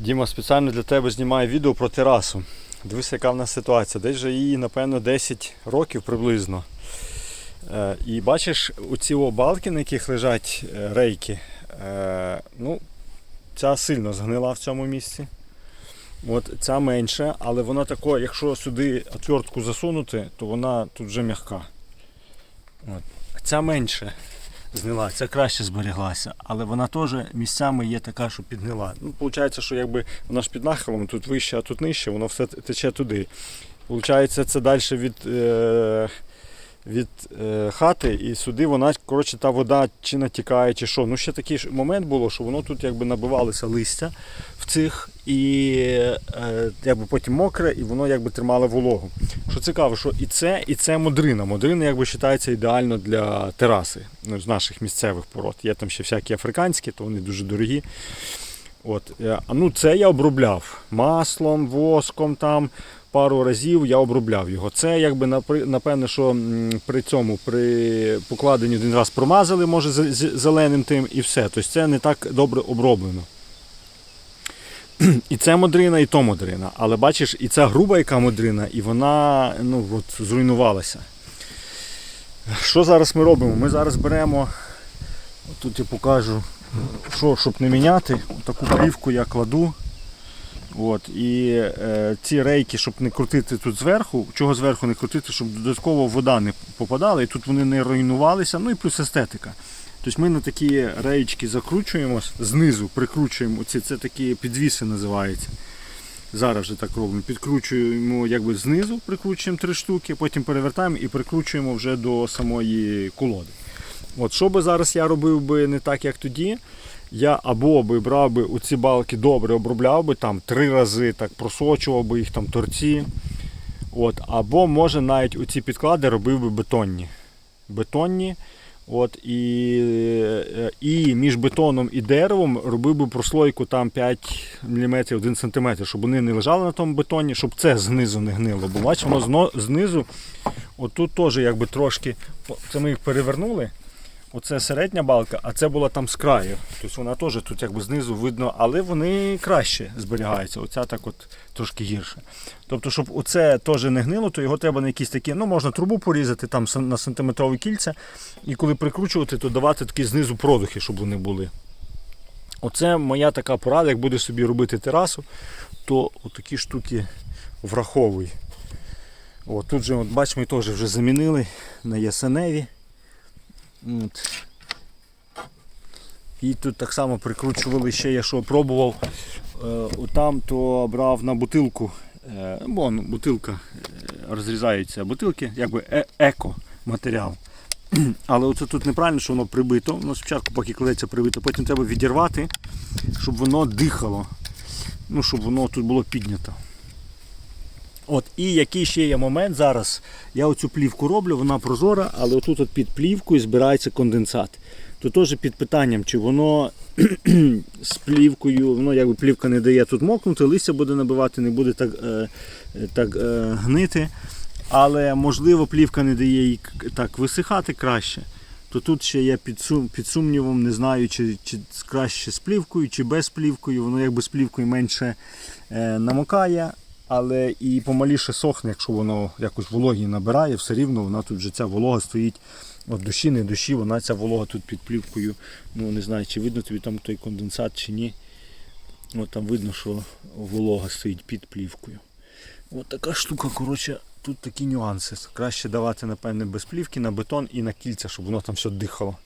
Діма, спеціально для тебе знімаю відео про терасу. Дивися, яка в нас ситуація. Десь вже їй, напевно, 10 років приблизно. Е, і бачиш, оці о балки, на яких лежать е, рейки, е, ну, ця сильно згнила в цьому місці. От ця менше, але вона тако, якщо сюди отвертку засунути, то вона тут вже м'яка. Ця менше згнила, ця краще збереглася, але вона теж місцями є така, що підгнила. Ну, Получається, що якби вона ж під нахилом, тут вище, а тут нижче, воно все тече туди. Получається, це далі від, е, від е, хати, і сюди вона, коротше, та вода чи натікає, чи що. Ну, ще такий момент було, що воно тут якби набивалося листя в цих, і е, якби потім мокре, і воно якби тримало вологу. Що цікаво, що і це, і це модрина. Модрина якби вважається ідеально для тераси ну, з наших місцевих пород. Є там ще всякі африканські, то вони дуже дорогі. От, е, а ну це я обробляв маслом, воском там. Пару разів я обробляв його. Це якби напевне, що при цьому при покладенні один раз промазали, може зеленим тим і все. Тобто це не так добре оброблено. І це модрина, і то модрина. Але бачиш, і ця груба яка модрина, і вона ну, от, зруйнувалася. Що зараз ми робимо? Ми зараз беремо, тут я покажу, що, щоб не міняти, таку плівку я кладу. От, і е, ці рейки, щоб не крутити тут зверху, чого зверху не крутити, щоб додатково вода не попадала, і тут вони не руйнувалися, ну і плюс естетика. Тобто ми на такі реєчки закручуємо, знизу прикручуємо, ці, це такі підвіси називаються. Зараз вже так робимо. Підкручуємо якби знизу, прикручуємо три штуки, потім перевертаємо і прикручуємо вже до самої колоди. От, що би зараз я робив би не так, як тоді, я або би брав би оці балки добре обробляв би там три рази, так просочував би їх там торці. От, або може навіть оці підклади робив би бетонні. Бетонні. От, і, і між бетоном і деревом робив би прослойку там 5 мм 1 см, щоб вони не лежали на тому бетоні, щоб це знизу не гнило. Бо бачиш, воно знизу, отут теж якби трошки, це ми їх перевернули. Оце середня балка, а це була там з краю. Тобто вона теж тут якби знизу видно, але вони краще зберігаються. Оця так от трошки гірше. Тобто, щоб оце теж не гнило, то його треба на якісь такі, ну можна трубу порізати там на сантиметрове кільце, і коли прикручувати, то давати такі знизу продухи, щоб вони були. Оце моя така порада, як будеш собі робити терасу, то такі штуки враховуй. От, тут же, от, бач, ми теж вже замінили на ясеневі. От. І тут так само прикручували ще, я що пробував. Е, отам то брав на бутилку. Е, вон, бутилка е, розрізаються бутилки, якби е- еко матеріал. Але оце тут неправильно, що воно прибито. Воно спочатку поки кладеться прибито, потім треба відірвати, щоб воно дихало. Ну, щоб воно тут було піднято. От, і який ще є момент зараз. Я оцю плівку роблю, вона прозора, але отут от під плівкою збирається конденсат. То теж під питанням, чи воно з плівкою, воно якби плівка не дає тут мокнути, листя буде набивати, не буде так, е, так е, гнити. Але можливо плівка не дає їй так висихати краще. То тут ще я під, сум, під сумнівом не знаю, чи, чи краще з плівкою, чи без плівкою. Воно якби з плівкою менше е, намокає, але і помаліше сохне, якщо воно якось вологі набирає, все рівно вона тут вже ця волога стоїть. От душі, не душі, вона ця волога тут під плівкою. Ну не знаю, чи видно тобі там той конденсат чи ні. От там видно, що волога стоїть під плівкою. От така штука, коротше, тут такі нюанси. Краще давати, напевне, без плівки на бетон і на кільця, щоб воно там все дихало.